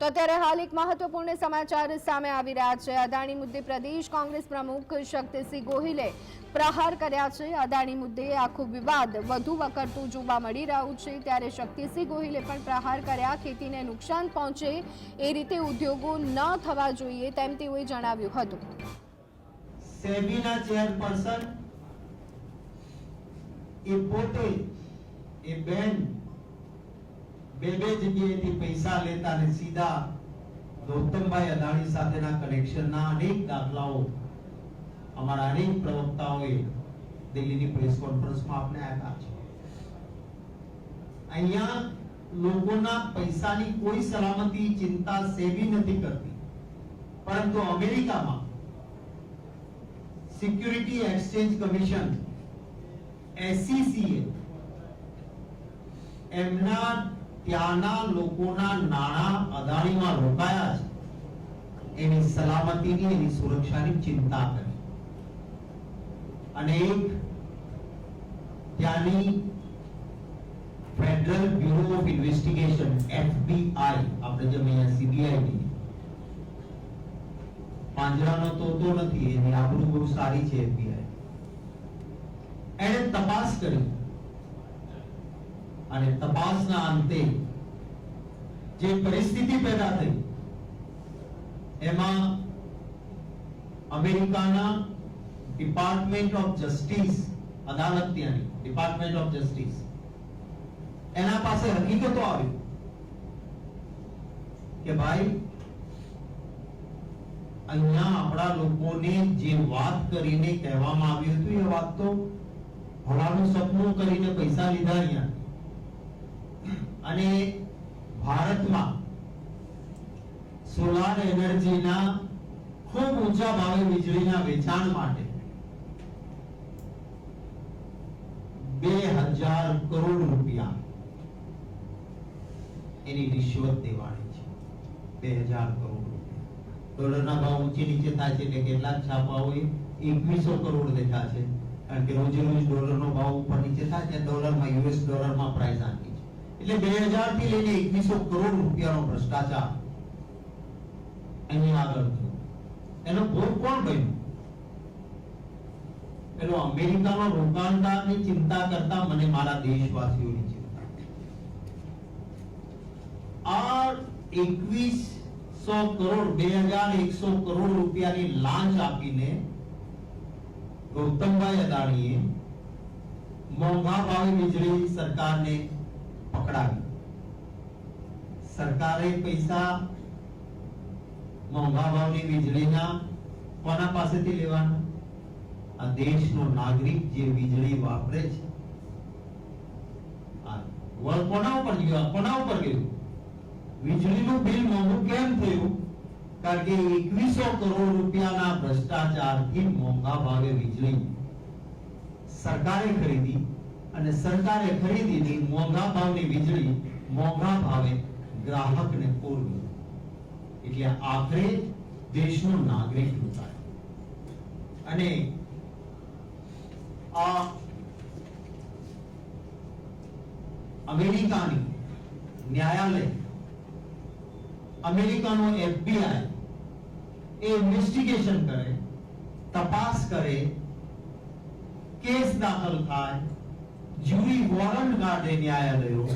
તો અત્યારે હાલ એક મહત્વપૂર્ણ સમાચાર સામે આવી રહ્યા છે. અદાણી મુદ્દે પ્રદેશ કોંગ્રેસ પ્રમુખ શક્તિસિંહ ગોહિલે પ્રહાર કર્યા છે. અદાણી મુદ્દે આખું વિવાદ વધુ વકરતું જોવા મળી રહ્યું છે. ત્યારે શક્તિસિંહ ગોહિલે પણ પ્રહાર કર્યા. ખેતીને નુકસાન પહોંચે એ રીતે ઉદ્યોગો ન થવા જોઈએ તેમ તેઓએ જણાવ્યું હતું. સેબીના ચેરપર્સન, એ પોતે, એ બેન બે બે જગ્યાએથી પૈસા લેતા અને સીધા ગૌતમભાઈ અદાણી સાથેના કનેક્શનના અનેક દાખલાઓ અમારા અનેક પ્રવક્તાઓએ દિલ્હીની પ્રેસ કોન્ફરન્સમાં આપને આપ્યા છે. અહીંયા લોકોના પૈસાની કોઈ સલામતી, ચિંતા, સેવી નથી કરતી. પરંતુ અમેરિકામાં સિક્યુરિટી એક્સચેન્જ કમિશન એસસીસીએ એમના ત્યાંના લોકોના નાણાં અદાણીમાં રોકાયા છે. એની સલામતીની એની સુરક્ષાની ચિંતા કરી અને એક ત્યાંની federal bureau of investigation FBI આપણે જેમ અહીંયા સીબીઆઈ કહીએ પાંજરાનો તોતો નથી, એની આબરૂ બહુ સારી છે એફબીઆઈ એને તપાસ કરી. અને તપાસના અંતે જે પરિસ્થિતિ પેદા થઈ, એમાં અમેરિકાના ડિપાર્ટમેન્ટ ઓફ જસ્ટિસ અદાલત ત્યાંની ડિપાર્ટમેન્ટ ઓફ જસ્ટિસ એના પાસે હકીકતો આવી કે ભાઈ, અહીંયા આપણા લોકોને જે વાત કરીને કહેવામાં આવ્યું હતું એ વાત તો ભોળાનું સપનું કરીને પૈસા લીધા અહીંયા. અને ભારતમાં સોલાર એનર્જીના ખૂબ ઊંચા ભાવે વીજળીના વેચાણ માટે બે હજાર કરોડ રૂપિયા એની રિશ્વત દેવાની છે. બે હજાર કરોડ રૂપિયા. ડોલરના ભાવ ઊંચી નીચે થાય છે એટલે કેટલાક છાપાઓએ એકવીસો કરોડ દેખા છે કારણ કે રોજે રોજ ડોલરનો ભાવ ઉપર નીચે થાય છે. ડોલરમાં, યુએસ ડોલરમાં પ્રાઇસ આપી છે. એટલે બે હજારથી લઈને એકવીસો કરોડ રૂપિયાનો ભ્રષ્ટાચાર અહીં આગળ થયો. એનો ભોગ કોણ બન્યું? પેલો અમેરિકાનો રોકાણદારની ચિંતા કરતા મને મારા દેશવાસીઓની ચિંતા. આ એકવીસો કરોડ, બે હજાર એકસો કરોડ રૂપિયાની લાંચ આપીને ગૌતમભાઈ અદાણીએ મોંઘા ભાવે વીજળી સરકારને પકડાવી. સરકારે પૈસા મોંઘા ભાવની વીજળીના કોના પાસેથી લેવાના? આ દેશનો નાગરિક જે વીજળી વાપરે છે. કોના ઉપર ગયો? કોના ઉપર ગયું? વીજળીનું બિલ મોંઘું કેમ થયું? કારણ કે એકવીસો કરોડ રૂપિયાના ભ્રષ્ટાચારથી મોંઘા ભાવે વીજળી સરકારે ખરીદી. અને સરકારે ખરીદીની મોંઘા ભાવની વીજળી, મોંઘા ભાવે ગ્રાહકને પૂરવી. એટલે આખરે દેશનો નાગરિક લૂંટાયો અને આ અમેરિકાની ન્યાયાલય, અમેરિકાનો એફબીઆઈ એ ઇન્વેસ્ટિગેશન કરે, તપાસ કરે, કેસ દાખલ થાય જ્યુરી વોરંટ કાઢે ન્યાયાલયો.